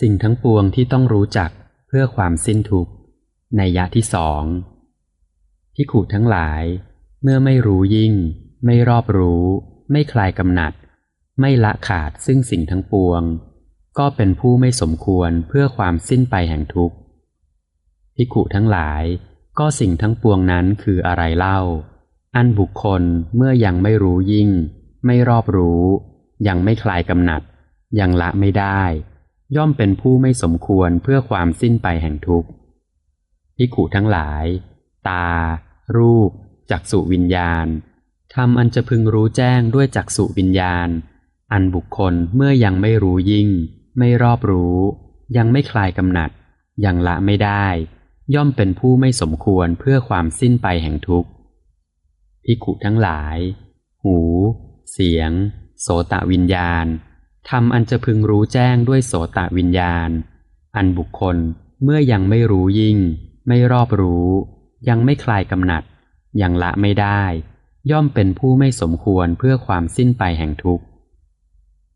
สิ่งทั้งปวงที่ต้องรู้จักเพื่อความสิ้นทุกข์ในยะที่สองที่ขู่ทั้งหลาย เมื่อไม่รู้ยิ่ง ไม่รอบรู้ ไม่คลายกำหนัด ไม่ละขาดซึ่งสิ่งทั้งปวง ก็เป็นผู้ไม่สมควรเพื่อความสิ้นไปแห่งทุกข์พิขุทั้งหลายก็สิ่งทั้งปวงนั้นคืออะไรเล่า อันบุคคลเมื่อยังไม่รู้ยิ่ง ไม่รอบรู้ ยังไม่คลายกำหนัด ยังละไม่ได้ ย่อมเป็นผู้ไม่สมควรเพื่อความสิ้นไปแห่งทุกข์พิขุทั้งหลาย ตา รูป จักสุวิญญาณทำอันจะพึงรู้แจ้งด้วยจักสุวิญญาณ อันบุคคลเมื่อยังไม่รู้ยิ่ง ไม่รอบรู้ ยังไม่คลายกำหนัด ยังละไม่ได้ ย่อมเป็นผู้ไม่สมควรเพื่อความสิ้นไปแห่งทุกข์พิขุทั้งหลาย หู เสียง โสตวิญญาณ ทำอันจะพึงรู้แจ้งด้วยโสตวิญญาณ อันบุคคลเมื่อยังไม่รู้ยิ่ง ไม่รอบรู้ ยังไม่คลายกำหนัด ยังละไม่ได้ ย่อมเป็นผู้ไม่สมควรเพื่อความสิ้นไปแห่งทุกข์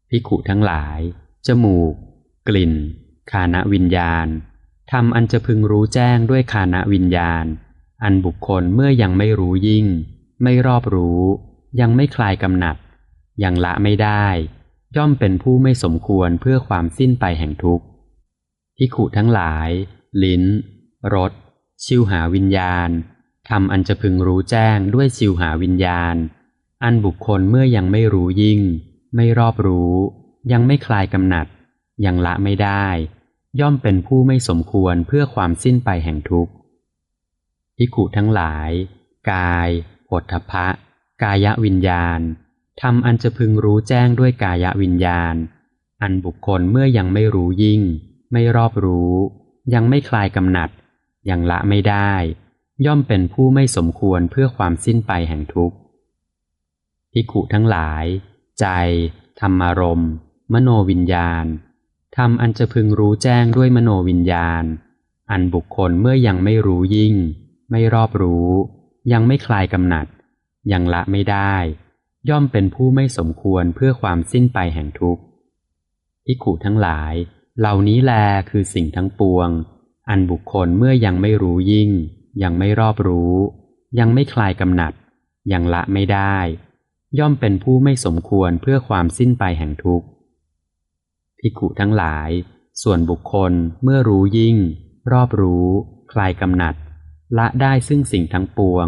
พิขุทั้งหลาย จมูก กลิ่น คานวิญญาณทำอันจะพึงรู้แจ้งด้วยคานวิญญาณ อันบุคคลเมื่อยังไม่รู้ยิ่ง ไม่รอบรู้ ยังไม่คลายกำหนัด ยังละไม่ได้ ย่อมเป็นผู้ไม่สมควรเพื่อความสิ้นไปแห่งทุกข์พิขุทั้งหลาย ลิ้น รส ชิวหาวิญญาณทำอันจะพึงรู้แจ้งด้วยชิวหาวิญญาณ อันบุคคลเมื่อยังไม่รู้ยิ่ง ไม่รอบรู้ ยังไม่คลายกำหนัด ยังละไม่ได้ ย่อมเป็นผู้ไม่สมควรเพื่อความสิ้นไปแห่งทุกข์พิขุทั้งหลาย กายผฏฐพะ กายวิญญาณ ทำอันจะพึงรู้แจ้งด้วยกายวิญญาณ อันบุคคลเมื่อยังไม่รู้ยิ่ง ไม่รอบรู้ ยังไม่คลายกำหนัด ยังละไม่ได้ ย่อมเป็นผู้ไม่สมควรเพื่อความสิ้นไปแห่งทุกข์พิขุทั้งหลาย ใจ ธรรมารมณ์มโนวิญญาณทำอันจะพึงรู้แจ้งด้วยมโนวิญญาณ อันบุคคลเมื่อยังไม่รู้ยิ่ง ไม่รอบรู้ ยังไม่คลายกำหนัด ยังละไม่ได้ ย่อมเป็นผู้ไม่สมควรเพื่อความสิ้นไปแห่งทุกข์พิขุทั้งหลาย เหล่านี้แลคือสิ่งทั้งปวง อันบุคคลเมื่อยังไม่รู้ยิ่ง ยังไม่รอบรู้ ยังไม่คลายกำหนัด ยังละไม่ได้ ย่อมเป็นผู้ไม่สมควรเพื่อความสิ้นไปแห่งทุกข์พิขุทั้งหลาย ส่วนบุคคลเมื่อรู้ยิ่ง รอบรู้ คลายกำหนัด ละได้ซึ่งสิ่งทั้งปวง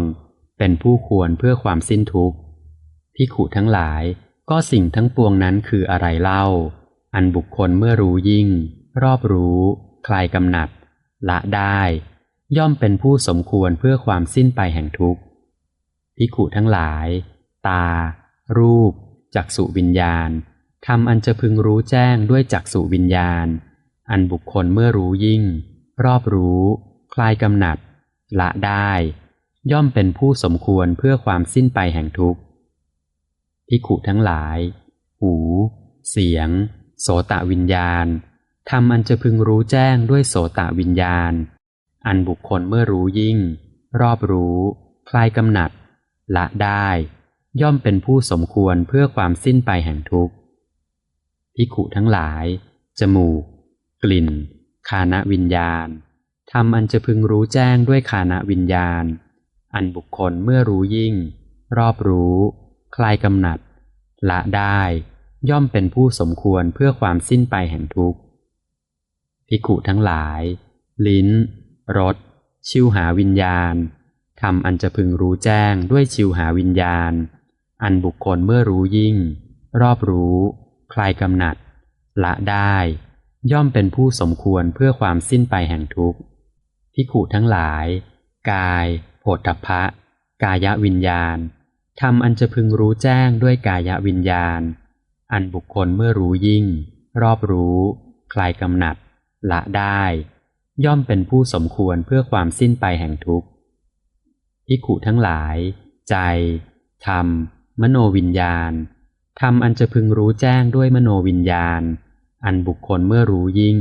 เป็นผู้ควรเพื่อความสิ้นทุกข์ พิขุทั้งหลาย ก็สิ่งทั้งปวงนั้นคืออะไรเล่า อันบุคคลเมื่อรู้ยิ่ง รอบรู้ คลายกำหนัด ละได้ ย่อมเป็นผู้สมควรเพื่อความสิ้นไปแห่งทุกข์พิขุทั้งหลาย ตา รูป จักสุวิญญาณทำอันจะพึงรู้แจ้งด้วยจักสุวิญญาณ อันบุคคลเมื่อรู้ยิ่ง รอบรู้ คลายกำหนัด ละได้ ย่อมเป็นผู้สมควรเพื่อความสิ้นไปแห่งทุกข์ พิขุทั้งหลาย หู เสียง โสตะวิญญาณทำอันจะพึงรู้แจ้งด้วยโสตะวิญญาณ อันบุคคลเมื่อรู้ยิ่ง รอบรู้ คลายกำหนัด ละได้ ย่อมเป็นผู้สมควรเพื่อความสิ้นไปแห่งทุกข์พิขุทั้งหลาย จมูก กลิ่น คานวิญญาณทำอันจะพึงรู้แจ้งด้วยคานวิญญาณ อันบุคคลเมื่อรู้ยิ่ง รอบรู้ คลายกำหนัด ละได้ ย่อมเป็นผู้สมควรเพื่อความสิ้นไปแห่งทุกข์พิขุทั้งหลาย ลิ้น รส ชิวหาวิญญาณทำอันจะพึงรู้แจ้งด้วยชิวหาวิญญาณ อันบุคคลเมื่อรู้ยิ่ง รอบรู้ คลายกำหนัด ละได้ ย่อมเป็นผู้สมควรเพื่อความสิ้นไปแห่งทุกข์พิขุทั้งหลาย กายโผฏฐพะ กายวิญญาณ ทำอันจะพึงรู้แจ้งด้วยกายวิญญาณ อันบุคคลเมื่อรู้ยิ่ง รอบรู้ คลายกำหนัด ละได้ ย่อมเป็นผู้สมควรเพื่อความสิ้นไปแห่งทุกข์พิขุทั้งหลาย ใจ ธรรม มโนวิญญาณทำอันจะพึงรู้แจ้งด้วยมโนวิญญาณ อันบุคคลเมื่อรู้ยิ่ง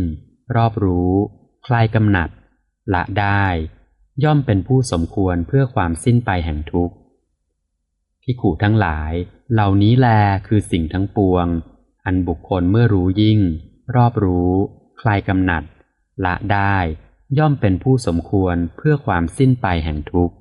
รอบรู้ คลายกำหนัด ละได้ ย่อมเป็นผู้สมควรเพื่อความสิ้นไปแห่งทุกข์ พิขุทั้งหลาย เหล่านี้แลคือสิ่งทั้งปวง อันบุคคลเมื่อรู้ยิ่ง รอบรู้ คลายกำหนัด ละได้ ย่อมเป็นผู้สมควรเพื่อความสิ้นไปแห่งทุกข์